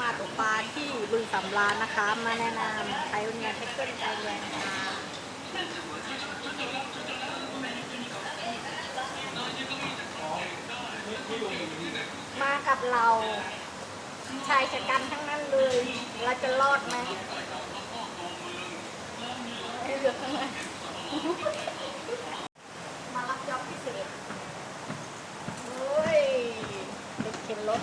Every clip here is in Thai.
มาตกปลาที่บึงสำราญนะคะ มาแนะนำไทยเนียเทคเกิลไทยแลนด์ค่ะมากับเราชายชะกันทั้งนั้นเลย เราจะรอดไหมให้เลือกทั้งนั้น มารับจอบพิเศษโอ้ยเด็กเข็นรถ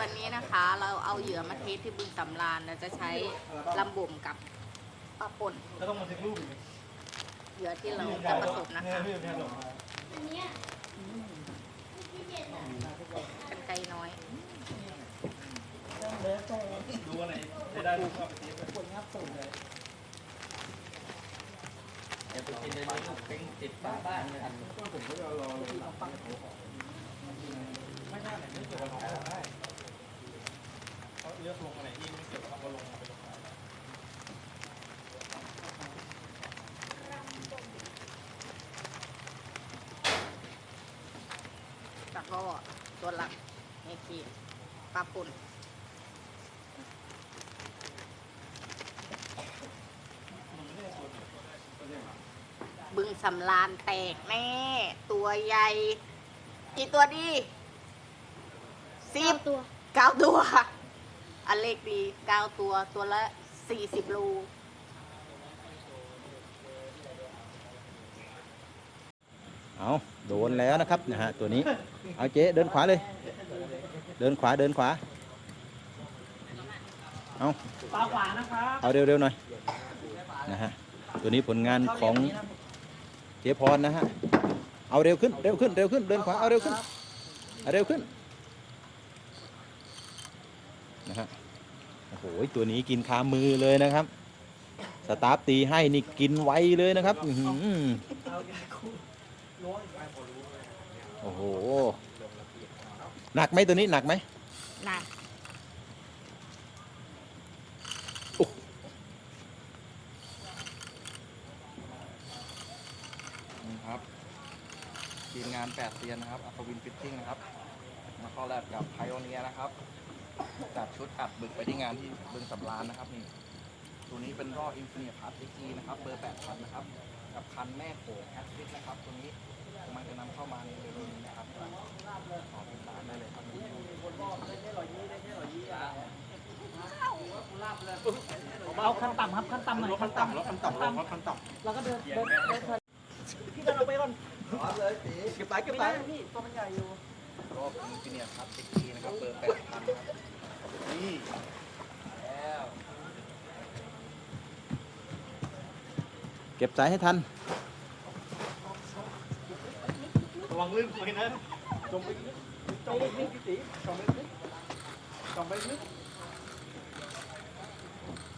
วันนี้นะคะเราเอาเหยื่อมาเทสที่บึงสำราญเราจะใช้ลำบ่มกับปลาป่นแล้วต้องมาเช็ครูปอีกไหมเหยื่อที่เราจะผสมนะคะพี่พี่ส่งมากันไกลน้อย ดูอันไหนจะได้รูปก็ไปเช็คคนงับส่งเลยเดี๋ยวไปกินในนี้เป็นติดฝาบ้านเลยครับก็ผมก็จะรอเลยไม่ใช่ไหนไม่เกี่ยวกับน้องได้ เขาเลือกลงอะไรที่ไม่เกี่ยวกับเราก็ลงมาไปลงมาแล้วก็ตัวหลักนี่คือปลาป่นบึงสำรานแตกแน่ ตัวใหญ่ กี่ตัวดีสิบตัวเก้าตัว อันเล็กดีเก้าตัวตัวละสี่สิบโลเอาโดนแล้วนะครับนะฮะตัวนี้ เอาเจ๊เดินขวาเลย เดินขวาเดินขวา เอาปลาขวานะครับเอาเร็วๆหน่อยนะฮะตัวนี้ผลงานของเจ๊พรนะฮะเอาเร็วขึ้นเร็วขึ้นเร็วขึ้นเดินขวาเอาเร็วขึ้นเอาเร็วขึ้นนะฮะ โอ้โหตัวนี้กินคามือเลยนะครับ สตาฟตีให้นี่กินไวเลยนะครับอื้อหือโอ้โหหนักไหมตัวนี้หนักไหมนะนี่ครับทีมงานแปดเซียนนะครับอัศวินฟิตติ้งนะครับมาเข้าแลบกับไพโอเนียนะครับ จัดชุดอัดบึกไปที่งานที่บึงสำราญนะครับนี่ตัวนี้เป็นรออินฟินิตพาร์ตจีนะครับเบอร์แปดพันนะครับกับคันแม่โขงแอสซิสนะครับตัวนี้กำลังจะนำเข้ามาในเร็วๆนี้นะครับขอติดตามได้เลยครับเอาขั้นต่ำครับขั้นต่ำหน่อยขั้นต่ำแล้วขั้นต่ำแล้วขั้นต่ำแล้วก็เดินเดินเดินพี่เดินออกไปก่อนเก็บไปเก็บไปพี่ตัวมันใหญ่อยู่ รอบอินฟินิตพาร์ตจีนะครับเบอร์แปดพันครับนี่แล้วเก็บสายให้ทัน ระวังลื่นไปนะจมไปลึกจมไปลึกพี่ตีจมไปลึกจมไปลึก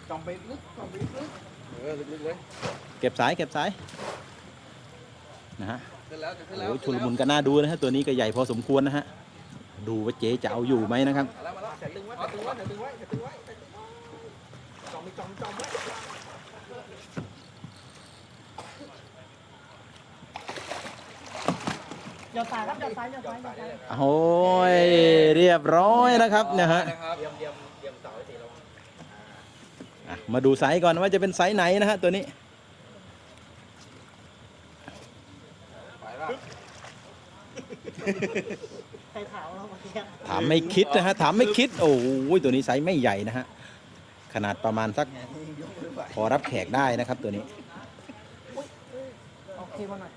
จมไปลึกจมไปลึกเออลึกๆเลยเก็บสายเก็บสาย นะฮะขึ้นแล้วจะขึ้นแล้วโอ้ยชุลมุนก็น่าดูนะฮะตัวนี้ก็ใหญ่พอสมควรนะฮะดูว่าเจ๊จะเอาอยู่ไหมนะครับมาแล้วมาแล้วตึงไว้ตึงไว้ตึงไว้ตึงไว้จมไปจมจมไว้อย่าสายครับอย่าสายอย่าสายอย่าสายโอ้ยเรียบร้อยนะครับนะฮะนะครับอะมาดูไซส์ก่อนว่าจะเป็นไซส์ไหนนะฮะตัวนี้ ไปแล้ว ใครถามเราเมื่อกี้ถามไม่คิดนะฮะถามไม่คิด โอ้ยตัวนี้ไซส์ไม่ใหญ่นะฮะขนาดประมาณสักพอรับแขกได้นะครับตัวนี้โอเคมาหน่อย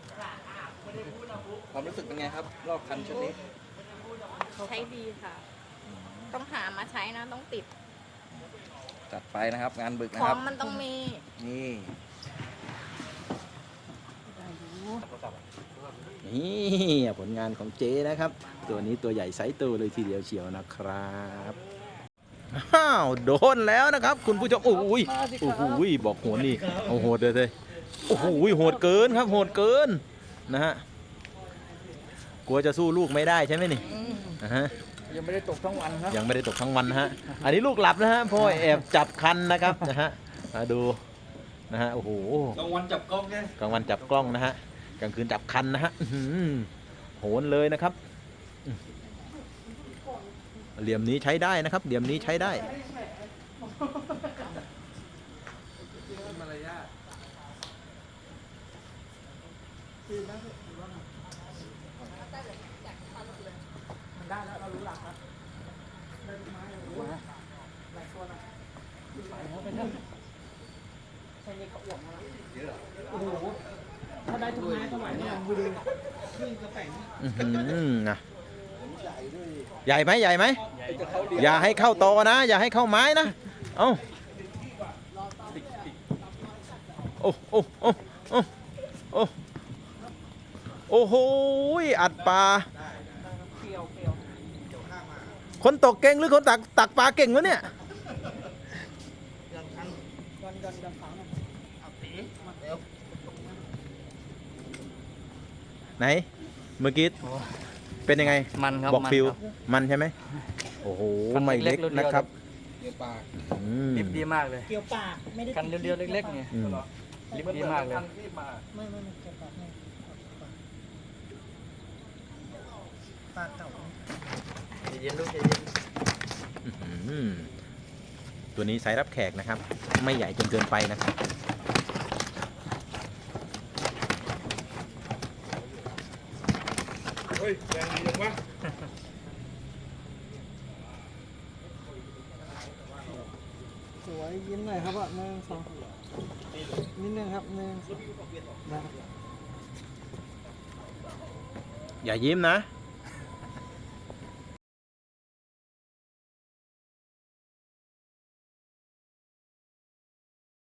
ความรู้สึกเป็นไงครับรอบคันชุดนี้ใช้ดีค่ะ ต้องหามาใช้นะต้องติดจัดไปนะครับ งานบึกนะขอครังบ มันต้องมี นี่ นี่ผลงานของเจ๊นะครับ ตัวนี้ตัวใหญ่ไซส์โตัวเลยทีเดียวเชียวนะครับอ้าวโดนแล้วนะครับ คุณผู้ชมโอ้โหยโอ้โหยบอกโหดนี่เอาโหดเลยเลยโอ้โหยโหดเกินครับโหดเกินนะฮะกลัวจะสู้ลูกไม่ได้ใช่ไหมนี่อ่าฮะยังไม่ได้ตกทั้งวันครับยังไม่ได้ตกทั้งวันนะฮะอันนี้ลูกหลับนะฮะพ่อแอบจับคันนะครับนะฮะมาดูนะฮะโอ้โหกลางวันจับกล้องแค่กลางวันจับกล้องนะฮะ กลางคืนจับคันนะฮะโหนเลยนะครับ เหลี่ยมนี้ใช้ได้นะครับ เหลี่ยมนี้ใช้ได้มารยาท ถ้าได้ทุกไม้เท่าไหร่เนี่ยดูดิครึ่งกระแป้งอื้อหือนะใหญ่ไหมใหญ่ไหมอย่าให้เข้าโตนะ อย่าให้เข้าไม้นะ เอ้าโอ้โอ้โอ้โอ้โอ้โอ้โหอัดปลาคนตกเก่งหรือคนตักตักปลาเก่งวะเนี่ย ไหน เมื่อกี้เป็นยังไงมันครับบอกมันฟิวครับมันใช่ไหมโอ้โหคันไม่เล็กเล็กๆนะครับเดี๋ยวปากอืมลิปดีมากเลยเกี่ยวปากไม่ได้คันเดียวๆเล็กๆไงอืมลิปดีมากเลยไม่ไม่ไม่เกี่ยวปากไม่ปากเก่าเย็นลูกเย็นอืมตัวนี้ไซส์รับแขกนะครับ ไม่ใหญ่จนเกินไปนะครับ เฮ้ยแรงดีจังวะสวยยิ้มหน่อยครับอะหนึ่งสองนิดนึงครับหนึ่งได้ครับอย่ายิ้มนะ